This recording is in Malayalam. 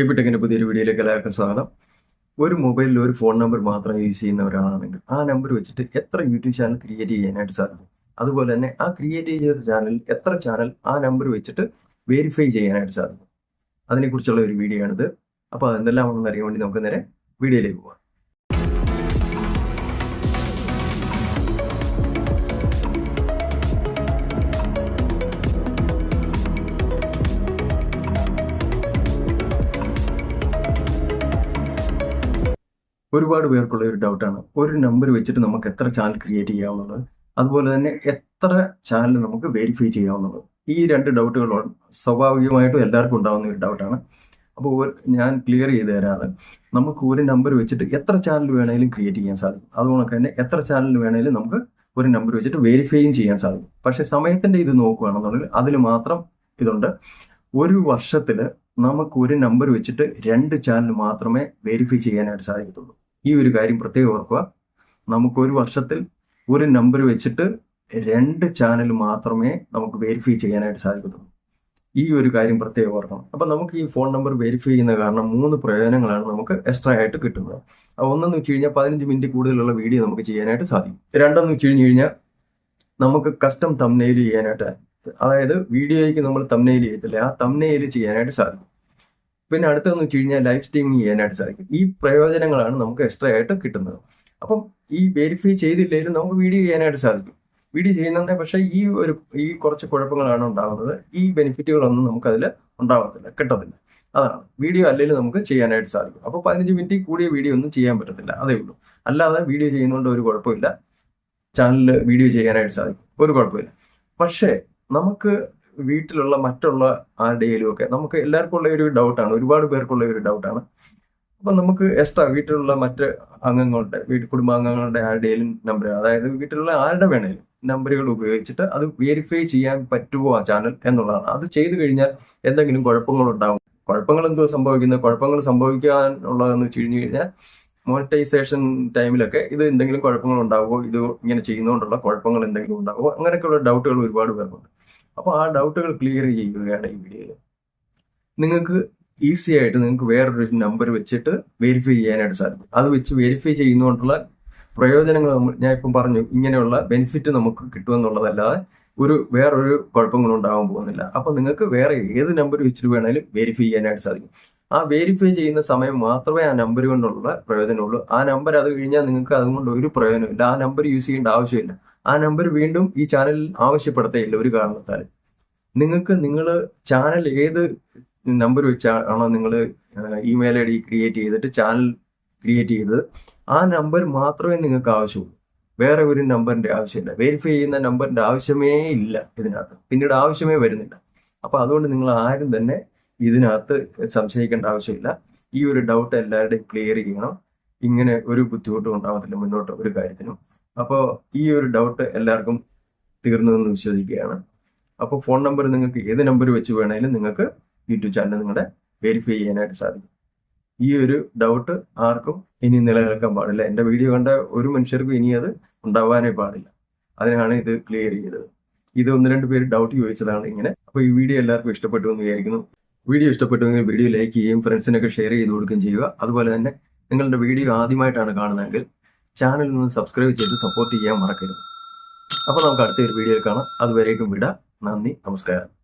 എബിടെക്കിന്റെ പുതിയൊരു വീഡിയോയിലേക്ക് എല്ലാവർക്കും സ്വാഗതം. ഒരു മൊബൈലിൽ ഒരു ഫോൺ നമ്പർ മാത്രം യൂസ് ചെയ്യുന്ന ഒരാളാണെങ്കിൽ ആ നമ്പർ വെച്ചിട്ട് എത്ര യൂട്യൂബ് ചാനൽ ക്രിയേറ്റ് ചെയ്യാനായിട്ട് സാധിക്കും? അതുപോലെ തന്നെ ആ ക്രിയേറ്റ് ചെയ്ത ചാനൽ എത്ര ചാനൽ ആ നമ്പർ വെച്ചിട്ട് വെരിഫൈ ചെയ്യാനായിട്ട് സാധിക്കും? അതിനെക്കുറിച്ചുള്ള ഒരു വീഡിയോ ആണിത് അപ്പോൾ അതെന്തെല്ലാം ഉണ്ടെന്ന് അറിയാൻ വേണ്ടി നമുക്ക് നേരെ വീഡിയോയിലേക്ക് പോകാം ഒരുപാട് പേർക്കുള്ള ഒരു ഡൗട്ടാണ് ഒരു നമ്പർ വെച്ചിട്ട് നമുക്ക് എത്ര ചാനൽ ക്രിയേറ്റ് ചെയ്യാവുന്നത്? അതുപോലെ തന്നെ എത്ര ചാനൽ നമുക്ക് വെരിഫൈ ചെയ്യാവുന്നത്? ഈ രണ്ട് ഡൗട്ടുകളാണ് സ്വാഭാവികമായിട്ടും എല്ലാവർക്കും ഉണ്ടാകുന്ന ഒരു ഡൗട്ടാണ് അപ്പോൾ ഞാൻ ക്ലിയർ ചെയ്ത് തരാതെ നമുക്ക് ഒരു നമ്പർ വെച്ചിട്ട് എത്ര ചാനൽ വേണമെങ്കിലും ക്രിയേറ്റ് ചെയ്യാൻ സാധിക്കും. അതുപോലെ തന്നെ എത്ര ചാനൽ വേണമെങ്കിലും നമുക്ക് ഒരു നമ്പർ വെച്ചിട്ട് വെരിഫൈയും ചെയ്യാൻ സാധിക്കും. പക്ഷെ സമയത്തിന്റെ ഇത് നോക്കുകയാണെന്നുണ്ടെങ്കിൽ അതിൽ മാത്രം ഇതുണ്ട്. ഒരു വർഷത്തിൽ നമുക്ക് ഒരു നമ്പർ വെച്ചിട്ട് രണ്ട് ചാനൽ മാത്രമേ വെരിഫൈ ചെയ്യാനായിട്ട് സാധിക്കത്തുള്ളൂ. ഈ ഒരു കാര്യം പ്രത്യേകം ഓർക്കുക. നമുക്ക് ഒരു വർഷത്തിൽ ഒരു നമ്പർ വെച്ചിട്ട് രണ്ട് ചാനൽ മാത്രമേ നമുക്ക് വെരിഫൈ ചെയ്യാനായിട്ട് സാധിക്കത്തുള്ളൂ. ഈ ഒരു കാര്യം പ്രത്യേകം ഓർക്കണം. അപ്പം നമുക്ക് ഈ ഫോൺ നമ്പർ വെരിഫൈ ചെയ്യുന്ന കാരണം മൂന്ന് പ്രയോജനങ്ങളാണ് നമുക്ക് എക്സ്ട്രാ ആയിട്ട് കിട്ടുന്നത്. ഒന്നെന്ന് വെച്ച് കഴിഞ്ഞാൽ പതിനഞ്ച് മിനിറ്റ് കൂടുതലുള്ള വീഡിയോ നമുക്ക് ചെയ്യാനായിട്ട് സാധിക്കും. രണ്ടെന്ന് വെച്ച് കഴിഞ്ഞ് കഴിഞ്ഞാൽ നമുക്ക് കസ്റ്റം തമ്നെയിൽ ചെയ്യാനായിട്ട് അതായത് വീഡിയോയ്ക്ക് നമ്മൾ തമ്നെയിൽ ചെയ്യത്തില്ല ആ തമ്നെയിൽ ചെയ്യാനായിട്ട് സാധിക്കും. പിന്നെ അടുത്തതെന്ന് വെച്ച് കഴിഞ്ഞാൽ ലൈവ് സ്ട്രീമിംഗ് ചെയ്യാനായിട്ട് സാധിക്കും. ഈ പ്രയോജനങ്ങളാണ് നമുക്ക് എക്സ്ട്രാ ആയിട്ട് കിട്ടുന്നത്. അപ്പം ഈ വെരിഫൈ ചെയ്തില്ലെങ്കിലും നമുക്ക് വീഡിയോ ചെയ്യാനായിട്ട് സാധിക്കും. വീഡിയോ ചെയ്യുന്നുണ്ട് പക്ഷേ ഈ ഒരു ഈ കുറച്ച് കുഴപ്പങ്ങളാണ് ഉണ്ടാകുന്നത്. ഈ ബെനിഫിറ്റുകളൊന്നും നമുക്കതിൽ ഉണ്ടാകത്തില്ല കിട്ടത്തില്ല. അതാണ്. വീഡിയോ അല്ലെങ്കിൽ നമുക്ക് ചെയ്യാനായിട്ട് സാധിക്കും. അപ്പോൾ പതിനഞ്ച് മിനിറ്റ് കൂടിയ വീഡിയോ ഒന്നും ചെയ്യാൻ പറ്റത്തില്ല. അതേ ഉള്ളൂ. അല്ലാതെ വീഡിയോ ചെയ്യുന്നതുകൊണ്ട് ഒരു കുഴപ്പമില്ല. ചാനലിൽ വീഡിയോ ചെയ്യാനായിട്ട് സാധിക്കും. ഒരു കുഴപ്പമില്ല. പക്ഷേ നമുക്ക് വീട്ടിലുള്ള മറ്റുള്ള ആരുടെയിലും ഒക്കെ നമുക്ക് എല്ലാവർക്കും ഉള്ള ഒരു ഡൗട്ടാണ് ഒരുപാട് പേർക്കുള്ള ഒരു ഡൗട്ടാണ് അപ്പൊ നമുക്ക് എക്സ്ട്രാ വീട്ടിലുള്ള മറ്റ് അംഗങ്ങളുടെ വീട്ടിൽ കുടുംബാംഗങ്ങളുടെ ആരുടെയും നമ്പർ അതായത് വീട്ടിലുള്ള ആരുടെ വേണേലും നമ്പറുകൾ ഉപയോഗിച്ചിട്ട് അത് വെരിഫൈ ചെയ്യാൻ പറ്റുമോ ആ ചാനൽ എന്നുള്ളതാണ്. അത് ചെയ്തു കഴിഞ്ഞാൽ എന്തെങ്കിലും കുഴപ്പങ്ങൾ ഉണ്ടാവും കുഴപ്പങ്ങൾ എന്തോ സംഭവിക്കുന്നത്? കുഴപ്പങ്ങൾ സംഭവിക്കാനുള്ളതെന്ന് വെച്ച് കഴിഞ്ഞു കഴിഞ്ഞാൽ മോണിറ്റൈസേഷൻ ടൈമിലൊക്കെ ഇത് എന്തെങ്കിലും കുഴപ്പങ്ങൾ ഉണ്ടാവുമോ ഇത് ഇങ്ങനെ ചെയ്യുന്നതുകൊണ്ടുള്ള കുഴപ്പങ്ങൾ എന്തെങ്കിലും ഉണ്ടാവുമോ? അങ്ങനെയൊക്കെയുള്ള ഡൗട്ടുകൾ ഒരുപാട് പേർക്കുണ്ട്. അപ്പോൾ ആ ഡൗട്ടുകൾ ക്ലിയർ ചെയ്യുകയാണ് ഈ വീഡിയോയിൽ നിങ്ങൾക്ക് ഈസി ആയിട്ട് നിങ്ങൾക്ക് വേറൊരു നമ്പർ വെച്ചിട്ട് വെരിഫൈ ചെയ്യാനായിട്ട് സാധിക്കും. അത് വെച്ച് വെരിഫൈ ചെയ്യുന്നതുകൊണ്ടുള്ള പ്രയോജനങ്ങൾ നമ്മൾ ഞാൻ ഇപ്പം പറഞ്ഞു ഇങ്ങനെയുള്ള ബെനിഫിറ്റ് നമുക്ക് കിട്ടുമെന്നുള്ളതല്ലാതെ ഒരു വേറൊരു കുഴപ്പങ്ങളും ഉണ്ടാകാൻ പോകുന്നില്ല. അപ്പോൾ നിങ്ങൾക്ക് വേറെ ഏത് നമ്പർ വെച്ചിട്ട് വേണമെങ്കിലും വെരിഫൈ ചെയ്യാനായിട്ട് സാധിക്കും. ആ വെരിഫൈ ചെയ്യുന്ന സമയം മാത്രമേ ആ നമ്പർ കൊണ്ടുള്ള പ്രയോജനമുള്ളൂ. ആ നമ്പർ അത് കഴിഞ്ഞാൽ നിങ്ങൾക്ക് അതുകൊണ്ട് ഒരു പ്രയോജനമില്ല ആ നമ്പർ യൂസ് ചെയ്യേണ്ട ആവശ്യമില്ല. ആ നമ്പർ വീണ്ടും ഈ ചാനലിൽ ആവശ്യപ്പെടുത്തേയില്ല ഒരു കാരണത്താൽ. നിങ്ങൾക്ക് നിങ്ങൾ ചാനൽ ഏത് നമ്പർ വെച്ചാണോ നിങ്ങൾ ഇമെയിൽ ഐ ഡി ക്രിയേറ്റ് ചെയ്തിട്ട് ചാനൽ ക്രിയേറ്റ് ചെയ്തത് ആ നമ്പർ മാത്രമേ നിങ്ങൾക്ക് ആവശ്യമുള്ളൂ. വേറെ ഒരു നമ്പറിന്റെ ആവശ്യമില്ല. വെരിഫൈ ചെയ്യുന്ന നമ്പറിന്റെ ആവശ്യമേ ഇല്ല ഇതിനകത്ത്. പിന്നീട് ആവശ്യമേ വരുന്നില്ല. അപ്പൊ അതുകൊണ്ട് നിങ്ങൾ ആരും തന്നെ ഇതിനകത്ത് സംശയിക്കേണ്ട ആവശ്യമില്ല. ഈ ഒരു ഡൗട്ട് എല്ലാവരുടെയും ക്ലിയർ ചെയ്യണം. ഇങ്ങനെ ഒരു ബുദ്ധിമുട്ടും ഉണ്ടാവത്തില്ല മുന്നോട്ട് ഒരു കാര്യത്തിനും. അപ്പോൾ ഈ ഒരു ഡൗട്ട് എല്ലാവർക്കും തീർന്നു എന്ന് വിശ്വസിക്കുകയാണ്. അപ്പോൾ ഫോൺ നമ്പർ നിങ്ങൾക്ക് ഏത് നമ്പർ വെച്ച് വേണമെങ്കിലും നിങ്ങൾക്ക് യൂട്യൂബ് ചാനൽ നിങ്ങളുടെ വെരിഫൈ ചെയ്യാനായിട്ട് സാധിക്കും. ഈ ഒരു ഡൗട്ട് ആർക്കും ഇനി നിലനിൽക്കാൻ പാടില്ല. എന്റെ വീഡിയോ കണ്ട ഒരു മനുഷ്യർക്കും ഇനി അത് ഉണ്ടാവാനേ പാടില്ല. അതിനാണ് ഇത് ക്ലിയർ ചെയ്തത്. ഇത് ഒന്ന് രണ്ട് പേര് ഡൗട്ട് ചോദിച്ചതാണ് ഇങ്ങനെ. അപ്പോൾ ഈ വീഡിയോ എല്ലാവർക്കും ഇഷ്ടപ്പെട്ടു എന്ന് വിചാരിക്കുന്നു. വീഡിയോ ഇഷ്ടപ്പെട്ടുവെങ്കിൽ വീഡിയോ ലൈക്ക് ചെയ്യുകയും ഫ്രണ്ട്സിനൊക്കെ ഷെയർ ചെയ്ത് കൊടുക്കുകയും ചെയ്യുക. അതുപോലെ തന്നെ നിങ്ങളുടെ വീഡിയോ ആദ്യമായിട്ടാണ് കാണുന്നതെങ്കിൽ ചാനൽ ഒന്ന് സബ്സ്ക്രൈബ് ചെയ്ത് സപ്പോർട്ട് ചെയ്യാൻ മറക്കരുത്. അപ്പോൾ നമുക്ക് അടുത്ത ഒരു വീഡിയോയിൽ കാണാം. അതുവരേക്കും വിടാം. നന്ദി നമസ്കാരം.